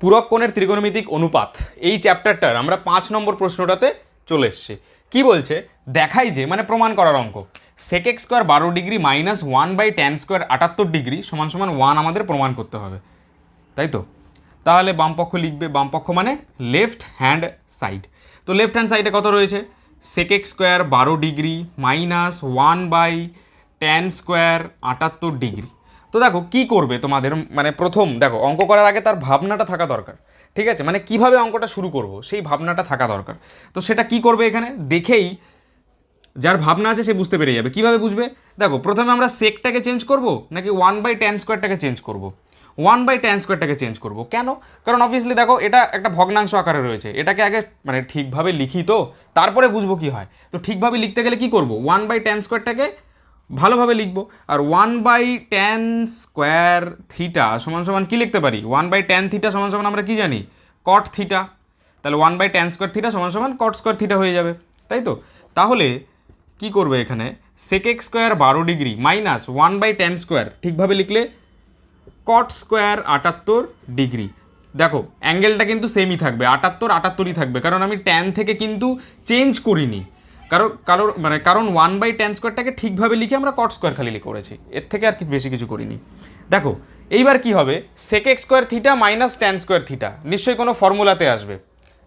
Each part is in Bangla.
পূরক কোণের ত্রিকোণমিতিক অনুপাত। এই চ্যাপ্টারটার আমরা পাঁচ নম্বর প্রশ্নটাতে চলে এসেছি। কি বলছে? দেখাই যে মানে প্রমাণ করার অঙ্ক। সেক এক স্কোয়ার বারো degree minus one by ten square আটাত্তর ডিগ্রি সমান সমান ওয়ান আমাদের প্রমাণ করতে হবে। তাই তো? তাহলে বামপক্ষ লিখবে, বামপক্ষ মানে লেফট হ্যান্ড সাইড তো লেফট হ্যান্ড সাইডে কত রয়েছে? সেক এক স্কোয়ার বারো degree minus one by ten square আটাত্তর ডিগ্রি। তো দেখো, কি করবে তোমাদের? মানে প্রথম, দেখো, অঙ্ক করার আগে তার ভাবনাটা থাকা দরকার। ঠিক আছে? মানে কীভাবে অঙ্কটা শুরু করব, সেই ভাবনাটা থাকা দরকার। তো সেটা কি করবে এখানে? দেখেই যার ভাবনা আছে সে বুঝতে পেরে যাবে। কীভাবে বুঝবে? দেখো, প্রথমে আমরা সেকটাকে চেঞ্জ করব, নাকি ওয়ান বাই টেন স্কোয়ারটাকে চেঞ্জ করব? ওয়ান বাই টেন স্কোয়ারটাকে চেঞ্জ করব। কেন? কারণ অবভিয়াসলি দেখো, এটা একটা ভগ্নাংশ আকারে রয়েছে। এটাকে আগে মানে ঠিকভাবে লিখি তো, তারপরে বুঝব কি হয়। তো ঠিকভাবে লিখতে গেলে কি করব? ওয়ান বাই টেন স্কোয়ারটাকে ভালোভাবে লিখব। আর one by ten square theta সমান সমান কী লিখতে পারি? ওয়ান বাই টেন থিটা সমান সমান আমরা কি জানি? কট থিটা তাহলে one by ten square theta সমান সমান কট স্কোয়ার থিটা হয়ে যাবে। তাই তো? তাহলে কি করবে এখানে? সেক স্কোয়ার বারো degree minus one by ten square ঠিকভাবে লিখলে কট স্কোয়ার আটাত্তর ডিগ্রি। দেখো অ্যাঙ্গেলটা কিন্তু সেমই থাকবে, আটাত্তর আটাত্তরই থাকবে। কারণ আমি ট্যান থেকে কিন্তু চেঞ্জ করিনি। কারণ কারোর মানে কারণ ওয়ান বাই টেন স্কোয়ারটাকে ঠিকভাবে লিখে আমরা কট স্কোয়ার খালি করেছি। এর থেকে আর বেশি কিছু করিনি। দেখো, এইবার কি হবে? Sec x square theta minus tan square theta নিশ্চয়ই কোনো ফর্মুলাতে আসবে।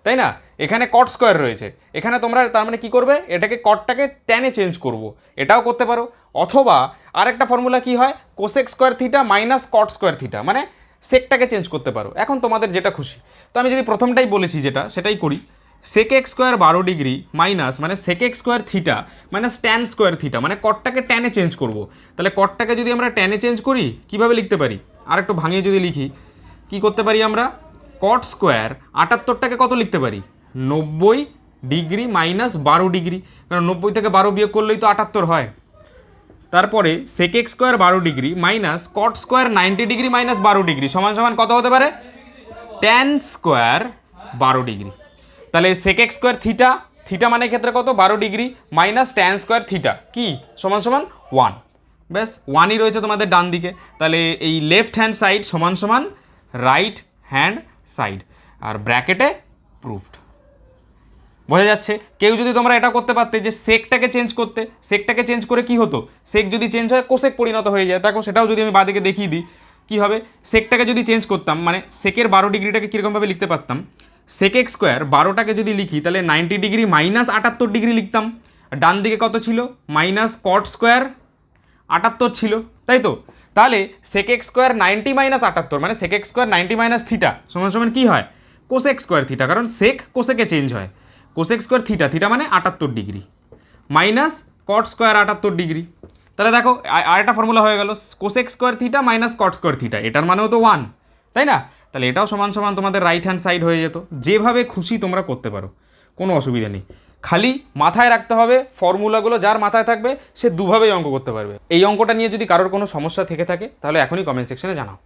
তাই না? এখানে কট স্কোয়ার রয়েছে। এখানে তোমরা তার মানে কী করবে? এটাকে কটটাকে ট্যানে চেঞ্জ করব। এটাও করতে পারো। অথবা আরেকটা ফর্মুলা কি হয়? Cosec square theta minus cot square theta মানে সেকটাকে চেঞ্জ করতে পারো। এখন তোমাদের যেটা খুশি। তো আমি যদি প্রথমটাই বলেছি যেটা, সেটাই করি। সেক এক্স স্কোয়ার বারো ডিগ্রি মাইনাস মানে sec x square theta minus tan square theta মানে কটটাকে ট্যানে চেঞ্জ করব। তাহলে কটটাকে যদি আমরা ট্যানে চেঞ্জ করি, কীভাবে লিখতে পারি? আর একটু ভাঙিয়ে যদি লিখি, কি করতে পারি আমরা? কট স্কোয়ার আটাত্তরটাকে কত লিখতে পারি? নব্বই ডিগ্রি মাইনাস বারো ডিগ্রি কারণ নব্বই থেকে বারো বিয়োগ করলেই তো আটাত্তর হয়। তারপরে সেক এক্স স্কোয়ার বারো degree minus cot square ninety degree minus বারো ডিগ্রি সমান সমান কত হতে পারে? ট্যান স্কোয়ার বারো ডিগ্রি তাহলে sec x square theta theta মানে ক্ষেত্রে কত? বারো degree minus tan square theta কি? সমান সমান ওয়ান ব্যাস ওয়ানই রয়েছে তোমাদের ডান দিকে। তাহলে এই লেফট হ্যান্ড সাইড সমান সমান রাইট হ্যান্ড সাইড আর ব্র্যাকেটে প্রুফড বোঝা যাচ্ছে? কেউ যদি তোমরা এটা করতে পারতে যে সেকটাকে চেঞ্জ করতে সেকটাকে চেঞ্জ করে কি হতো? সেক যদি চেঞ্জ হয় কোসেক পরিণত হয়ে যায়। দেখো, সেটাও যদি আমি বাদিকে দেখিয়ে দিই, কী হবে? সেকটাকে যদি চেঞ্জ করতাম মানে সেকের বারো ডিগ্রিটাকে কীরকমভাবে লিখতে পারতাম? সেক এক্স স্কোয়ার বারোটাকে যদি লিখি, তাহলে নাইনটি ডিগ্রি মাইনাস আটাত্তর ডিগ্রি লিখতাম। ডান দিকে কত ছিল? মাইনাস কট স্কোয়ার আটাত্তর ছিল, তাই তো? তাহলে sec x square ninety minus আটাত্তর মানে sec x square ninety minus theta সমান সমান কী হয়? কোসেক স্কোয়ার থিটা কারণ সেক কোসেকে চেঞ্জ হয়। কোসেক স্কোয়ার থিটা থিটা মানে আটাত্তর ডিগ্রি মাইনাস কট স্কোয়ার আটাত্তর ডিগ্রি তাহলে দেখো, আ- আরেকটা ফর্মুলা হয়ে গেল। Cosec square theta minus cot square theta এটার মানেও তো ওয়ান তাই না? তাহলে এটাও সমান সমান তোমাদের রাইট হ্যান্ড সাইড হয়ে যেত। যেভাবে খুশি তোমরা করতে পারো, কোনো অসুবিধা নেই। খালি মাথায় রাখতে হবে ফর্মুলাগুলো যার মাথায় থাকবে, সে দুভাবেই অঙ্ক করতে পারবে। এই অঙ্কটা নিয়ে যদি কারোর কোনো সমস্যা থেকে থাকে, তাহলে এখনই কমেন্ট সেকশনে জানাও।